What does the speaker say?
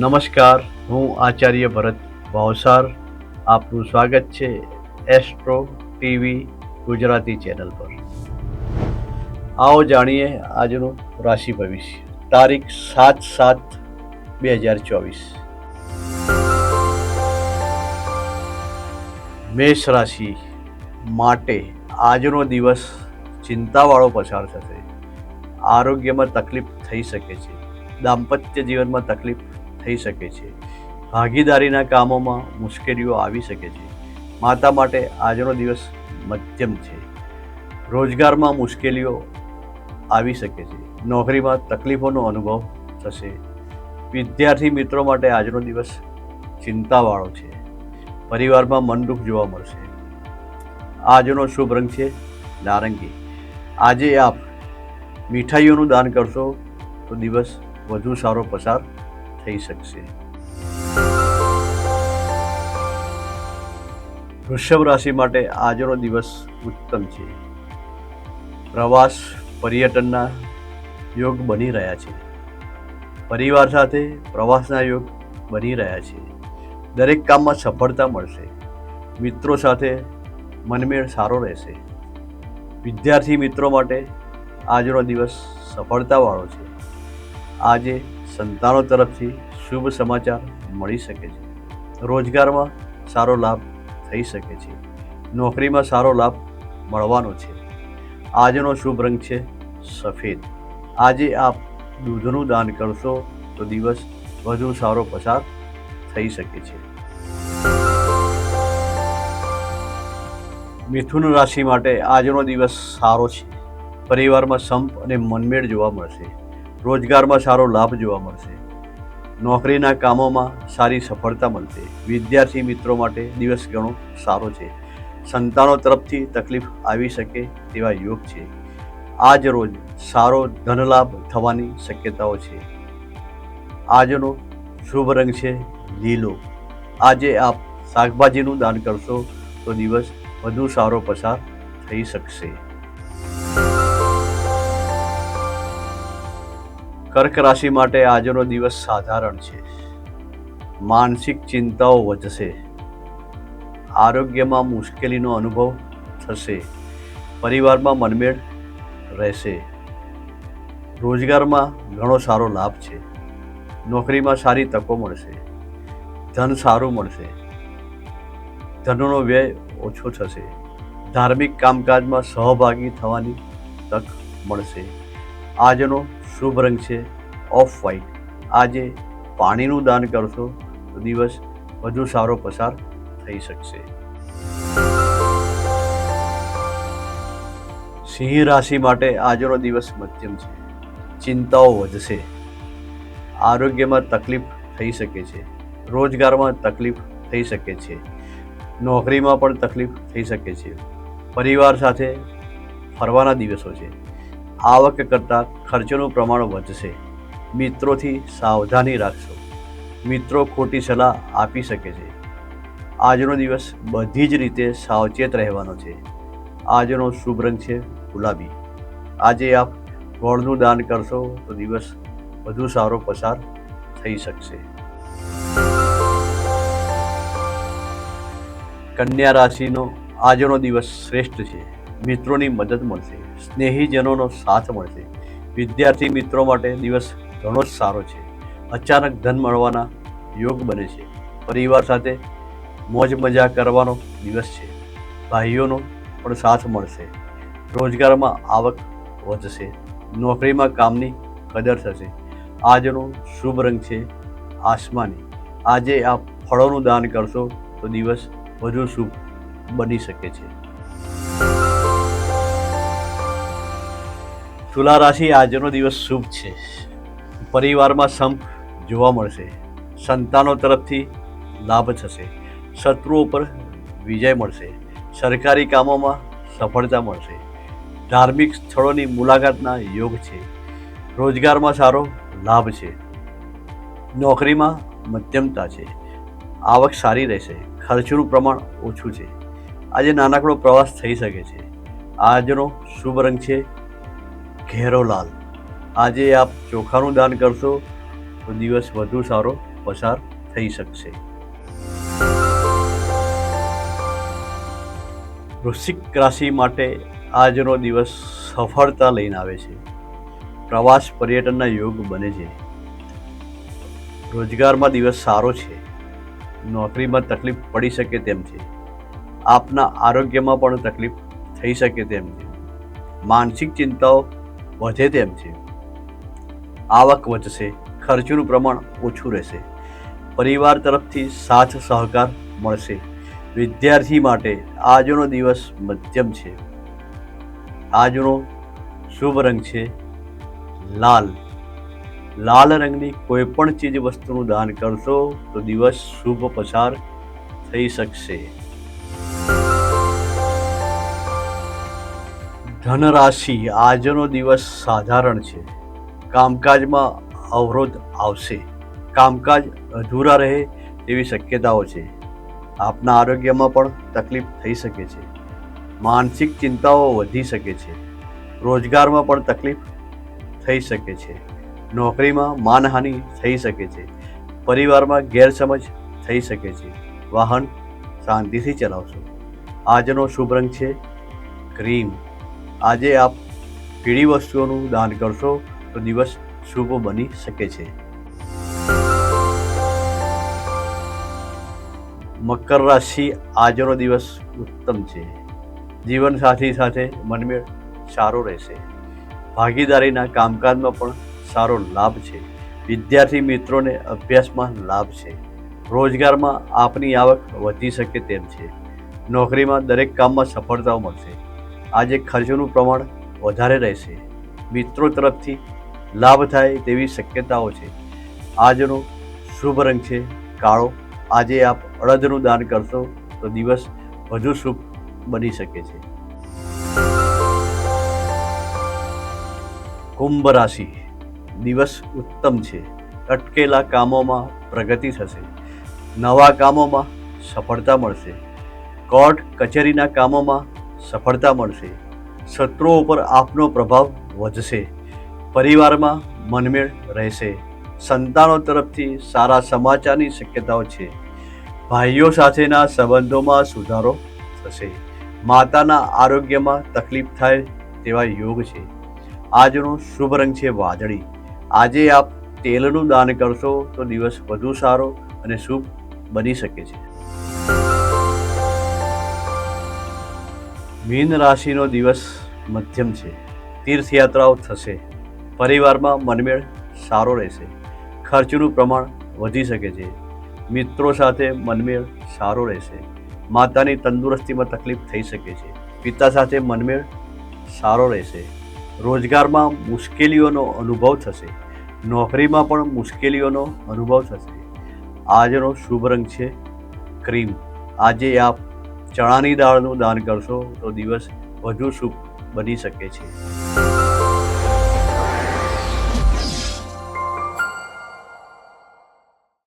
નમસ્કાર, હું આચાર્ય ભરત ભાવસાર આપનું સ્વાગત છે એસ્ટ્રો ટીવી ગુજરાતી ચેનલ પર. આવો જાણીએ આજનું રાશિ ભવિષ્ય. તારીખ સાત સાત બે હજાર ચોવીસ. મેષ રાશિ માટે આજનો દિવસ ચિંતાવાળો પસાર થશે. આરોગ્યમાં તકલીફ થઈ શકે છે. દાંપત્ય જીવનમાં તકલીફ થઈ શકે છે. ભાગીદારીના કામોમાં મુશ્કેલીઓ આવી શકે છે. માતા માટે આજનો દિવસ મધ્યમ છે. રોજગારમાં મુશ્કેલીઓ આવી શકે છે. નોકરીમાં તકલીફોનો અનુભવ થશે. વિદ્યાર્થી મિત્રો માટે આજનો દિવસ ચિંતાવાળો છે. પરિવારમાં મનદુખ જોવા મળશે. આજનો શુભ રંગ છે નારંગી. આજે આપ મીઠાઈઓનું દાન કરશો તો દિવસ વધુ સારો પસાર થઈ શકશે. વૃષભ રાશિ માટે આજનો દિવસ ઉત્તમ છે. પ્રવાસ, પર્યટનના યોગ બની રહ્યા છે. પરિવાર સાથે પ્રવાસના યોગ બની રહ્યા છે. દરેક કામમાં સફળતા મળશે. મિત્રો સાથે મનમેળ સારો રહેશે. વિદ્યાર્થી મિત્રો માટે આજનો દિવસ સફળતાવાળો છે. આજે સંતાનો તરફથી શુભ સમાચાર મળી શકે છે. રોજગારમાં સારો લાભ થઈ શકે છે. નોકરીમાં સારો લાભ મળવાનો છે. આજનો શુભ રંગ છે સફેદ. આજે આપ દૂધનું દાન કરશો તો દિવસ વધુ સારો પસાર થઈ શકે છે. મિથુન રાશિ માટે આજનો દિવસ સારો છે. પરિવારમાં સંપ અને મનમેળ જોવા મળશે. રોજગારમાં સારો લાભ જોવા મળશે. નોકરીના કામોમાં સારી સફળતા મળશે. વિદ્યાર્થી મિત્રો માટે દિવસ ઘણો સારો છે. સંતાનો તરફથી તકલીફ આવી શકે તેવા યોગ છે. આજ રોજ સારો ધનલાભ થવાની શક્યતાઓ છે. આજનો શુભ રંગ છે લીલો. આજે આપ શાકભાજીનું દાન કરશો તો દિવસ વધુ સારો પસાર થઈ શકશે. કર્ક રાશિ માટે આજનો દિવસ સાધારણ છે. માનસિક ચિંતાઓ વધશે. આરોગ્યમાં મુશ્કેલીનો અનુભવ થશે. પરિવારમાં મનમેળ રહેશે. રોજગારમાં ઘણો સારો લાભ છે. નોકરીમાં સારી તકો મળશે. ધન સારું મળશે. ધનનો વ્યય ઓછો થશે. ધાર્મિક કામકાજમાં સહભાગી થવાની તક મળશે. આજનો શુભ રંગ છે ઓફ વ્હાઇટ આજે પાણીનું દાન કરશો, તો દિવસ વધુ સારો પસાર થઈ શકશે. સિંહ રાશિ માટે આજનો દિવસ મધ્યમ છે. ચિંતાઓ વધશે. આરોગ્યમાં તકલીફ થઈ શકે છે. રોજગારમાં તકલીફ થઈ શકે છે. નોકરીમાં પણ તકલીફ થઈ શકે છે. પરિવાર સાથે ફરવાના દિવસો છે. આવક કરતાં ખર્ચનું પ્રમાણ વધશે. મિત્રોથી સાવધાની રાખશો. મિત્રો ખોટી સલાહ આપી શકે છે. આજનો દિવસ બધી જ રીતે સાવચેત રહેવાનો છે. આજનો શુભ રંગ છે ગુલાબી. આજે આપ ગોળનું દાન કરશો તો દિવસ વધુ સારો પસાર થઈ શકશે. કન્યા રાશિનો આજનો દિવસ શ્રેષ્ઠ છે. મિત્રોની મદદ મળશે, સ્નેહીજનોનો સાથ મળશે. વિદ્યાર્થી મિત્રો માટે દિવસ ઘણો જ સારો છે. અચાનક ધન મળવાના યોગ બને છે. પરિવાર સાથે મોજ મજા કરવાનો દિવસ છે. ભાઈઓનો પણ સાથ મળશે. રોજગારમાં આવક વધશે. નોકરીમાં કામની કદર થશે. આજનો શુભ રંગ છે આસમાની. આજે આ ફળોનું દાન કરશો તો દિવસ વધુ શુભ બની શકે છે. તુલા રાશિ આજનો દિવસ શુભ છે. પરિવારમાં સંપ જોવા મળશે. સંતાનો તરફથી લાભ થશે. શત્રુઓ પર વિજય મળશે. સરકારી કામોમાં સફળતા મળશે. ધાર્મિક સ્થળોની મુલાકાતના યોગ છે. રોજગારમાં સારો લાભ છે. નોકરીમાં મધ્યમતા છે. આવક સારી રહેશે. ખર્ચનું પ્રમાણ ઓછું છે. આજે નાનકડો પ્રવાસ થઈ શકે છે. આજનો શુભ રંગ છે ઘેરો લાલ. આજે આપ ચોખાનું દાન કરશો તો દિવસ વધુ સારો પસાર થઈ શકશે. વૃશ્ચિક રાશિ માટે આજનો દિવસ સફળતા લઈને આવે છે. પ્રવાસ પર્યટનના યોગ બને છે. રોજગારમાં દિવસ સારો છે. નોકરીમાં તકલીફ પડી શકે તેમ છે. આપના આરોગ્યમાં પણ તકલીફ થઈ શકે તેમ છે. માનસિક ચિંતાઓ વધે તેમ છે. આવક વધશે, ખર્ચનું પ્રમાણ ઓછું રહેશે. પરિવાર તરફથી સાથ સહકાર મળશે. વિદ્યાર્થી માટે આજનો દિવસ મધ્યમ છે. આજનો શુભ રંગ છે લાલ. લાલ રંગની કોઈ પણ ચીજ વસ્તુનું દાન કરશો તો દિવસ શુભ પસાર થઈ શકશે. ધન રાશિ આજનો દિવસ સાધારણ છે. કામકાજમાં અવરોધ આવશે. કામકાજ અધૂરા રહે તેવી શક્યતાઓ છે. આપના આરોગ્યમાં પણ તકલીફ થઈ શકે છે. માનસિક ચિંતાઓ વધી શકે છે. રોજગારમાં પણ તકલીફ થઈ શકે છે. નોકરીમાં માનહાનિ થઈ શકે છે. પરિવારમાં ગેરસમજ થઈ શકે છે. વાહન શાંતિથી ચલાવશો. આજનો શુભ રંગ છે ક્રીમ. આજે આપ પીળી વસ્તુઓનું દાન કરશો તો દિવસ શુભ બની શકે છે. મકર રાશિ આજનો દિવસ ઉત્તમ છે. જીવનસાથી સાથે મનમેળ સારો રહેશે. ભાગીદારીના કામકાજમાં પણ સારો લાભ છે. વિદ્યાર્થી મિત્રોને અભ્યાસમાં લાભ છે. રોજગારમાં આપની આવક વધી શકે તેમ છે. નોકરીમાં દરેક કામમાં સફળતાઓ મળશે. આજે ખર્ચનું પ્રમાણ વધારે રહેશે. મિત્રો તરફથી લાભ થાય તેવી શક્યતાઓ છે. આજનો શુભ રંગ છે કાળો. આજે આપ અડદનું દાન કરશો તો દિવસ વધુ શુભ બની શકે છે. કુંભ રાશિ દિવસ ઉત્તમ છે. અટકેલા કામોમાં પ્રગતિ થશે. નવા કામોમાં સફળતા મળશે. કોર્ટ, કચેરીના કામોમાં સફળતા મળશે. શત્રુઓ પર આપનો પ્રભાવ વધશે. પરિવારમાં મનમેળ રહેશે. સંતાનો તરફથી સારા સમાચારની શક્યતાઓ છે. ભાઈઓ સાથેના સંબંધોમાં સુધારો થશે. માતાના આરોગ્યમાં તકલીફ થાય તેવા યોગ છે. આજનો શુભ રંગ છે વાદળી. આજે આપ તેલનું દાન કરશો તો દિવસ વધુ સારો અને શુભ બની શકે છે. મીન રાશિનો દિવસ મધ્યમ છે. તીર્થયાત્રાઓ થશે. પરિવારમાં મનમેળ સારો રહેશે. ખર્ચનું પ્રમાણ વધી શકે છે. મિત્રો સાથે મનમેળ સારો રહેશે. માતાની તંદુરસ્તીમાં તકલીફ થઈ શકે છે. પિતા સાથે મનમેળ સારો રહેશે. રોજગારમાં મુશ્કેલીઓનો અનુભવ થશે. નોકરીમાં પણ મુશ્કેલીઓનો અનુભવ થશે. આજનો શુભ રંગ છે ક્રીમ. આજે આપ ચણાની દાળનું દાન કરશો તો દિવસ વધુ શુભ બની શકે છે.